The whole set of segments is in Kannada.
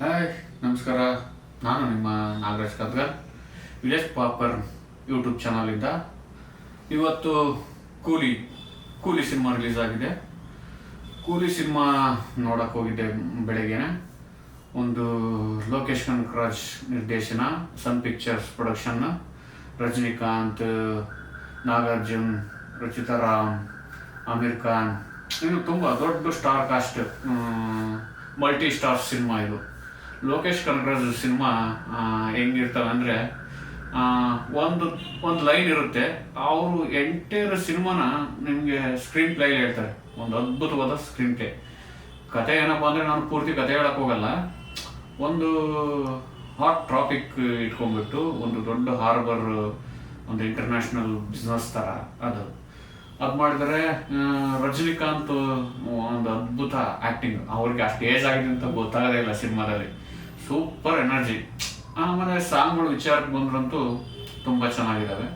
ಹಾಯ್, ನಮಸ್ಕಾರ. ನಾನು ನಿಮ್ಮ ನಾಗರಾಜ್ ಕದ್ಗರ್ ವಿಲೇಜ್ ಪಾಪರ್ ಯೂಟ್ಯೂಬ್ ಚಾನಲಿಂದ ಇವತ್ತು ಕೂಲಿ ಕೂಲಿ ಸಿನಿಮಾ ರಿಲೀಸ್ ಆಗಿದೆ. ಕೂಲಿ ಸಿನಿಮಾ ನೋಡಕ್ಕೆ ಹೋಗಿದ್ದೆ ಬೆಳಗ್ಗೆನೆ. ಒಂದು ಲೋಕೇಶ್ ಕನಕರಾಜ್ ನಿರ್ದೇಶನ, Sun Pictures production, Rajinikanth, Nagarjun, Rachita Ram, Aamir Khan. ಇನ್ನು ತುಂಬ ದೊಡ್ಡ star cast multi star cinema ಇದು. ಲೋಕೇಶ್ ಕನಕರಾಜ್ ಸಿನಿಮಾ ಹೆಂಗಿರ್ತವೆ ಅಂದರೆ ಒಂದು ಒಂದು ಲೈನ್ ಇರುತ್ತೆ. ಅವರು ಎಂಟೇರ್ ಸಿನಿಮಾನ ನಿಮಗೆ ಸ್ಕ್ರೀನ್ ಪ್ಲೇ ಹೇಳ್ತಾರೆ. ಒಂದು ಅದ್ಭುತವಾದ ಸ್ಕ್ರೀನ್ ಪ್ಲೇ ಕತೆ ಏನಪ್ಪ ಅಂದರೆ ನಾನು ಪೂರ್ತಿ ಕತೆ ಹೇಳಕ್ ಹೋಗಲ್ಲ. ಒಂದು ಹಾಟ್ ಟ್ರಾಪಿಕ್ ಇಟ್ಕೊಂಡ್ಬಿಟ್ಟು, ಒಂದು ದೊಡ್ಡ ಹಾರ್ಬರ್ ಒಂದು ಇಂಟರ್ನ್ಯಾಷನಲ್ ಬಿಸ್ನೆಸ್ ಥರ ಅದು. ಅದು ಮಾಡಿದರೆ ರಜನಿಕಾಂತ್ ಒಂದು ಅದ್ಭುತ ಆ್ಯಕ್ಟಿಂಗ್ ಅವ್ರಿಗೆ ಅಷ್ಟು ಏಜ್ ಆಗಿದೆ ಅಂತ ಗೊತ್ತಾಗದೇ ಇಲ್ಲ ಸಿನಿಮಾದಲ್ಲಿ. Super energy. ಆಮೇಲೆ ಸಾಂಗ್ಗಳು ವಿಚಾರಕ್ಕೆ ಬಂದ್ರಂತೂ ತುಂಬ ಚೆನ್ನಾಗಿದ್ದಾವೆ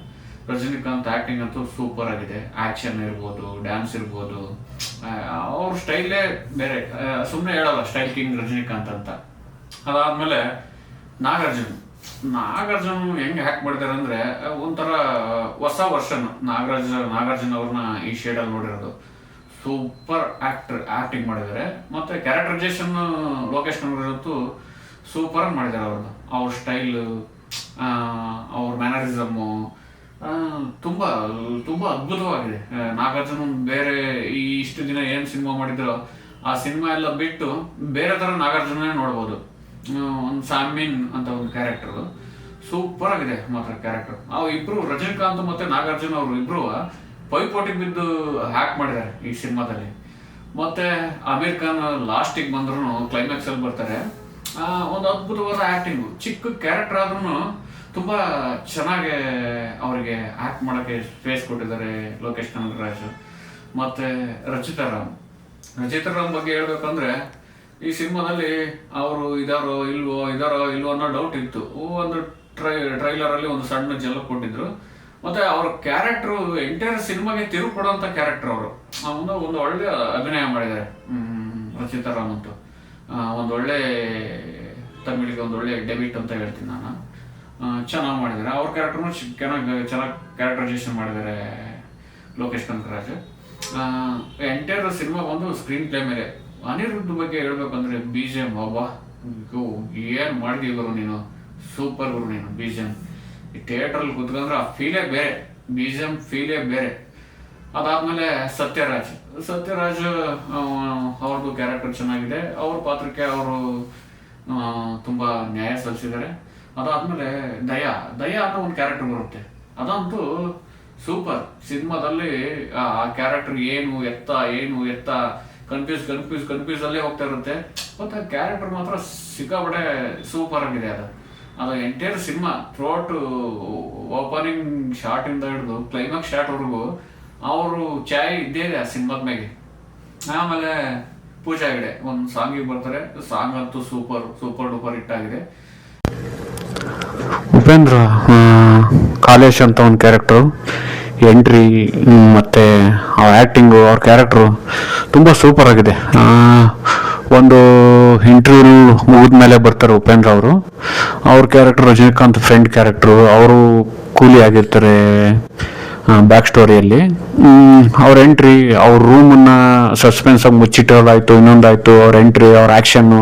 ರಜನಿಕಾಂತ್ ಆ್ಯಕ್ಟಿಂಗ್ ಅಂತೂ ಸೂಪರ್ ಆಗಿದೆ. ಆ್ಯಕ್ಷನ್ ಇರ್ಬೋದು, ಡ್ಯಾನ್ಸ್ ಇರ್ಬೋದು. ಅವ್ರ ಸ್ಟೈಲೇ ಬೇರೆ. ಸುಮ್ಮನೆ ಹೇಳಲ್ಲ, ಸ್ಟೈಲ್ ಕಿಂಗ್ ರಜನಿಕಾಂತ್ ಅಂತ. ಅದಾದಮೇಲೆ ನಾಗಾರ್ಜುನ್. ನಾಗಾರ್ಜುನ್ ಹೆಂಗೆ ಹ್ಯಾಕ್ ಮಾಡ್ತಾರೆ ಅಂದರೆ ಒಂಥರ ಹೊಸ ವರ್ಷನ್. ನಾಗರಾಜ್, ನಾಗಾರ್ಜುನ್ ಅವ್ರನ್ನ ಈ ಶೇಡಲ್ಲಿ ನೋಡಿರೋದು. ಸೂಪರ್ ಆಕ್ಟರ್ ಆ್ಯಕ್ಟಿಂಗ್ ಮಾಡಿದ್ದಾರೆ. ಮತ್ತೆ ಕ್ಯಾರೆಕ್ಟರೈಸೇಷನ್ ಲೋಕೇಶ್ ಅಂತೂ ಸೂಪರ್ ಮಾಡಿದ್ದಾರೆ ಅವ್ರದ್ದು. ಅವ್ರ ಸ್ಟೈಲ್ ಅವ್ರ ಮ್ಯಾನರಿಸಮ್ಮು ತುಂಬ ತುಂಬ ಅದ್ಭುತವಾಗಿದೆ. ನಾಗಾರ್ಜುನ ಬೇರೆ ಈ ಇಷ್ಟು ದಿನ ಏನು ಸಿನಿಮಾ ಮಾಡಿದ್ರು ಆ ಸಿನಿಮಾ ಎಲ್ಲ ಬಿಟ್ಟು ಬೇರೆ ಥರ ನಾಗಾರ್ಜುನೇ ನೋಡ್ಬೋದು. ಒಂದು ಸಾಮಿನ್ ಅಂತ ಒಂದು ಕ್ಯಾರೆಕ್ಟರ್ ಸೂಪರ್ ಆಗಿದೆ ಮಾತ್ರ ಕ್ಯಾರೆಕ್ಟರ್ ಅವು ಇಬ್ರು ರಜನಿಕಾಂತ್ ಮತ್ತೆ ನಾಗಾರ್ಜುನ ಅವರು ಇಬ್ರು ಪೈಪೋಟಿ ಬಿದ್ದು ಹ್ಯಾಕ್ ಮಾಡಿದ್ದಾರೆ ಈ ಸಿನಿಮಾದಲ್ಲಿ ಮತ್ತೆ ಅಮೀರ್ ಖಾನ್ ಲಾಸ್ಟಿಗೆ ಬಂದ್ರು ಕ್ಲೈಮ್ಯಾಕ್ಸ್ ಅಲ್ಲಿ ಬರ್ತಾರೆ. ಒಂದು ಅದ್ಭುತವಾದ ಆಕ್ಟಿಂಗ್ ಚಿಕ್ಕ ಕ್ಯಾರೆಕ್ಟರ್ ಆದ್ರೂ ತುಂಬಾ ಚೆನ್ನಾಗಿ ಅವರಿಗೆ ಆಕ್ಟ್ ಮಾಡಕ್ಕೆ ಸ್ಪೇಸ್ ಕೊಟ್ಟಿದ್ದಾರೆ ಲೋಕೇಶ್ ಕನಕರಾಜ್ ಮತ್ತೆ ರಚಿತಾ ರಾಮ್. ರಚಿತಾ ರಾಮ್ ಬಗ್ಗೆ ಹೇಳ್ಬೇಕಂದ್ರೆ, ಈ ಸಿನಿಮಾದಲ್ಲಿ ಅವರು ಇದಾರೋ ಇಲ್ವೋ ಇದಾರೋ ಇಲ್ವೋ ಅನ್ನೋ ಡೌಟ್ ಇತ್ತು. ಒಂದು ಟ್ರೈ ಟ್ರೈಲರ್ ಅಲ್ಲಿ ಒಂದು ಸಣ್ಣ ಜಲಕ್ ಕೊಟ್ಟಿದ್ರು. ಮತ್ತೆ ಅವ್ರ ಕ್ಯಾರೆಕ್ಟರ್ ಎಂಟೈರ್ ಸಿನಿಮಾಗೆ ತಿರುವು ಕೊಡೋಂಥ ಕ್ಯಾರೆಕ್ಟರ್ ಅವರು. ಒಂದು ಒಂದು ಒಳ್ಳೆ ಅಭಿನಯ ಮಾಡಿದ್ದಾರೆ ರಚಿತಾ ರಾಮ್ ಅಂತೂ. ಒಂದು ಒಳ್ಳೆ ತಮಿಳಿಗೆ ಒಂದೊಳ್ಳೆ ಡೆಬಿಟ್ ಅಂತ ಹೇಳ್ತೀನಿ ನಾನು. ಚೆನ್ನಾಗಿ ಮಾಡಿದ್ದಾರೆ. ಅವ್ರ ಕ್ಯಾರೆಕ್ಟರ್ನು ಚೆನ್ನಾಗಿ ಚೆನ್ನಾಗಿ ಕ್ಯಾರೆಕ್ಟರೈಸೇಷನ್ ಮಾಡಿದ್ದಾರೆ ಲೋಕೇಶ್ ಕನಕರಾಜ್. ಎಂಟೈರ್ ಸಿನಿಮಾ ಬಂದು ಸ್ಕ್ರೀನ್ ಪ್ಲೇ ಮೇಲೆ. ಅನಿರುದ್ಧ ಬಗ್ಗೆ ಹೇಳ್ಬೇಕಂದ್ರೆ ಬಿ ಜೆ ಎಂ ಅಬ್ಬಾ ಏನು ಮಾಡಿದೀವಿ ಗುರು ನೀನು? ಸೂಪರ್ ಗುರು ನೀನು ಬಿ ಜೆ ಎಂ ಈ ಥಿಯೇಟ್ರಲ್ಲಿ ಕುತ್ಕೊಂಡ್ರೆ ಆ ಫೀಲೇ ಬೇರೆ. ಬಿ ಜೆ ಎಂ ಫೀಲೇ ಬೇರೆ. ಅದಾದ್ಮೇಲೆ ಸತ್ಯರಾಜ್. ಸತ್ಯರಾಜ್ ಅವ್ರದ್ದು ಕ್ಯಾರೆಕ್ಟರ್ ಚೆನ್ನಾಗಿದೆ. ಅವ್ರ ಪಾತ್ರಕ್ಕೆ ಅವರು ತುಂಬಾ ನ್ಯಾಯ ಸಲ್ಲಿಸಿದ್ದಾರೆ. ಅದಾದ್ಮೇಲೆ ದಯಾ. ದಯಾ ಅನ್ನೋ ಒಂದು ಕ್ಯಾರೆಕ್ಟರ್ ಬರುತ್ತೆ. ಅದಂತೂ ಸೂಪರ್ ಸಿನಿಮಾದಲ್ಲಿ, ಆ ಕ್ಯಾರೆಕ್ಟರ್ ಏನು ಎತ್ತ ಏನು ಎತ್ತ ಕನ್ಫ್ಯೂಸ್ ಕನ್ಫ್ಯೂಸ್ ಕನ್ಫ್ಯೂಸ್ ಅಲ್ಲೇ ಹೋಗ್ತಾ ಇರುತ್ತೆ. ಮತ್ತೆ ಕ್ಯಾರೆಕ್ಟರ್ ಮಾತ್ರ ಸಿಕ್ಕಾಪಟ್ಟೆ ಸೂಪರ್ ಆಗಿದೆ ಅದು. ಅದು entire cinema throughout opening shot ಇಂದ ಹಿಡಿದು ಕ್ಲೈಮ್ಯಾಕ್ಸ್ ಶಾರ್ಟ್ ವರೆಗೂ ಅವರು ಚಾಯ್ ಇದ್ದೇ ಇದೆ ಆ ಸಿನಿಮಾದ ಮ್ಯಾಗೆ. ಆಮೇಲೆ ಪೂಜಾ ಹೆಗಡೆ, ಒಂದು ಸಾಂಗಿಗೆ ಬರ್ತಾರೆ. ಸಾಂಗ್ ಅಂತೂ ಸೂಪರ್ ಸೂಪರ್ ಡೂಪರ್ ಹಿಟ್ ಆಗಿದೆ. ಉಪೇಂದ್ರ ಕಾಲೇಶ್ ಅಂತ ಒಂದು ಕ್ಯಾರೆಕ್ಟ್ರು ಎಂಟ್ರಿ ಮತ್ತು ಅವ್ರ ಆ್ಯಕ್ಟಿಂಗು ಅವ್ರ ಕ್ಯಾರೆಕ್ಟ್ರು ತುಂಬ ಸೂಪರ್ ಆಗಿದೆ. ಒಂದು ಇಂಟರ್ವ್ಯೂ ಮುಗಿದ ಮೇಲೆ ಬರ್ತಾರೆ ಉಪೇಂದ್ರ ಅವರು. ಅವ್ರ ಕ್ಯಾರೆಕ್ಟ್ರು ರಜನಿಕಾಂತ್ ಫ್ರೆಂಡ್ ಕ್ಯಾರೆಕ್ಟ್ರು ಅವರು ಕೂಲಿ ಆಗಿರ್ತಾರೆ. ಬ್ಯಾಕ್ ಸ್ಟೋರಿಯಲ್ಲಿ ಅವ್ರ ಎಂಟ್ರಿ ಅವ್ರ ರೂಮನ್ನ ಸಸ್ಪೆನ್ಸ್ ಆಗಿ ಮುಚ್ಚಿಟ್ಟೋದಾಯ್ತು, ಇನ್ನೊಂದಾಯ್ತು, ಅವ್ರ ಎಂಟ್ರಿ ಅವ್ರ ಆ್ಯಕ್ಷನ್ನು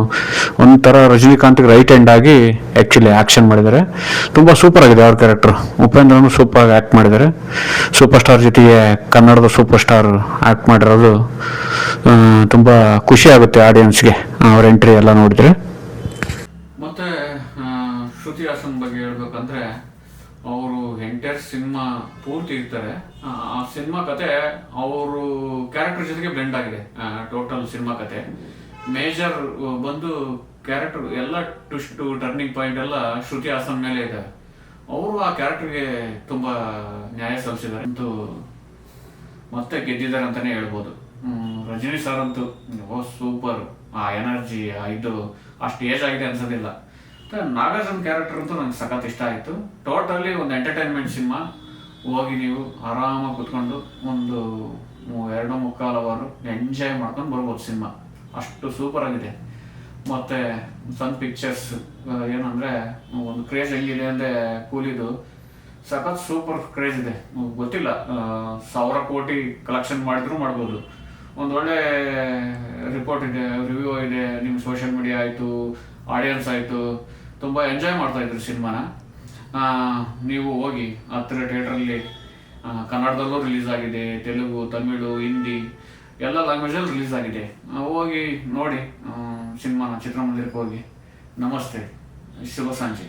ಒಂಥರ ರಜನಿಕಾಂತ್ಗೆ ರೈಟ್ ಹ್ಯಾಂಡ್ ಆಗಿ ಆ್ಯಕ್ಚುಲಿ ಆ್ಯಕ್ಷನ್ ಮಾಡಿದ್ದಾರೆ ತುಂಬ ಸೂಪರ್ ಆಗಿದೆ ಅವ್ರ ಕ್ಯಾರೆಕ್ಟರ್ ಉಪೇಂದ್ರನು ಸೂಪರ್ ಆಗಿ ಆ್ಯಕ್ಟ್ ಮಾಡಿದ್ದಾರೆ ಸೂಪರ್ ಸ್ಟಾರ್ ಜೊತೆಗೆ ಕನ್ನಡದ ಸೂಪರ್ ಸ್ಟಾರ್ ಆ್ಯಕ್ಟ್ ಮಾಡಿರೋದು ತುಂಬ ಖುಷಿ ಆಗುತ್ತೆ ಆಡಿಯನ್ಸ್ಗೆ ಅವ್ರ ಎಂಟ್ರಿ ಎಲ್ಲ ನೋಡಿದ್ರೆ. ಮತ್ತೆ ಶ್ರುತಿ ಹಾಸನ್ ಬಗ್ಗೆ ಹೇಳ್ಬೇಕಂದ್ರೆ ಅವರು ಎಂಟೈರ್ ಸಿನಿಮಾ ಪೂರ್ತಿ ಇರ್ತಾರೆ. ಆ, ಸಿನಿಮಾ ಕತೆ ಅವರು ಕ್ಯಾರೆಕ್ಟರ್ ಜೊತೆಗೆ ಬ್ಲೆಂಡ್ ಆಗಿದೆ. ಟೋಟಲ್ ಸಿನಿಮಾ ಕತೆ. ಮೇಜರ್ ಬಂದು ಕ್ಯಾರೆಕ್ಟರ್ ಎಲ್ಲ ಟ್ವಿಸ್ಟ್ ಟರ್ನಿಂಗ್ ಪಾಯಿಂಟ್ ಎಲ್ಲ ಶ್ರುತಿ ಹಾಸನ್ ಮೇಲೆ ಇದೆ. ಅವರು ಆ ಕ್ಯಾರೆಕ್ಟರ್ಗೆ ತುಂಬಾ ನ್ಯಾಯ ಸಲ್ಲಿಸಿದ್ದಾರೆ. ಅಂತೂ ಮತ್ತೆ ಗೆದ್ದಿದ್ದಾರೆ ಅಂತಾನೆ ಹೇಳ್ಬೋದು. ರಜನಿ ಸರ್ ಅಂತೂ ಓ ಸೂಪರ್ ಆ ಎನರ್ಜಿ ಇದು ಅಷ್ಟು ಏಜ್ ಆಗಿದೆ ಅನ್ಸೋದಿಲ್ಲ. ನಾಗಾರ್ಜುನ್ ಕ್ಯಾರೆಕ್ಟರ್ ಅಂತೂ ನಂಗೆ ಸಖತ್ ಇಷ್ಟ ಆಯಿತು. ಟೋಟಲಿ ಒಂದು ಎಂಟರ್ಟೈನ್ಮೆಂಟ್ ಸಿನಿಮಾ ಹೋಗಿ ನೀವು ಆರಾಮಾಗಿ ಕುತ್ಕೊಂಡು ಒಂದು ಎರಡು ಮುಕ್ಕಾಲು ಅವರು ಎಂಜಾಯ್ ಮಾಡ್ಕೊಂಡು ಬರ್ಬೋದು ಸಿನಿಮಾ ಅಷ್ಟು ಸೂಪರ್ ಆಗಿದೆ. ಮತ್ತು ಸನ್ ಪಿಕ್ಚರ್ಸ್ ಏನಂದರೆ, ಒಂದು ಕ್ರೇಜ್ ಹೆಂಗಿದೆ ಅಂದರೆ ಕೂಲಿದು. ಸಖತ್ ಸೂಪರ್ ಕ್ರೇಜ್ ಇದೆ. ಗೊತ್ತಿಲ್ಲ ಸಾವಿರ ಕೋಟಿ ಕಲೆಕ್ಷನ್ ಮಾಡಿದ್ರು ಮಾಡ್ಬೋದು. ಒಂದು ಒಳ್ಳೆ ರಿಪೋರ್ಟ್ ಇದೆ ರಿವ್ಯೂ ಇದೆ ನಿಮ್ಮ ಸೋಷಿಯಲ್ ಮೀಡಿಯಾ ಆಯಿತು ಆಡಿಯನ್ಸ್ ಆಯಿತು. ತುಂಬ ಎಂಜಾಯ್ ಮಾಡ್ತಾ ಇದ್ರು ಸಿನಿಮಾನ. ನೀವು ಹೋಗಿ ಹತ್ತಿರ ಥಿಯೇಟ್ರಲ್ಲಿ ಕನ್ನಡದಲ್ಲೂ ರಿಲೀಸ್ ಆಗಿದೆ, ತೆಲುಗು, ತಮಿಳು, ಹಿಂದಿ, ಎಲ್ಲ ಲ್ಯಾಂಗ್ವೇಜಲ್ಲಿ ರಿಲೀಸ್ ಆಗಿದೆ. ಹೋಗಿ ನೋಡಿ ಸಿನಿಮಾನ, ಚಿತ್ರಮಂದಿರಕ್ಕೆ ಹೋಗಿ. ನಮಸ್ತೆ, ಶುಭ ಸಂಜೆ.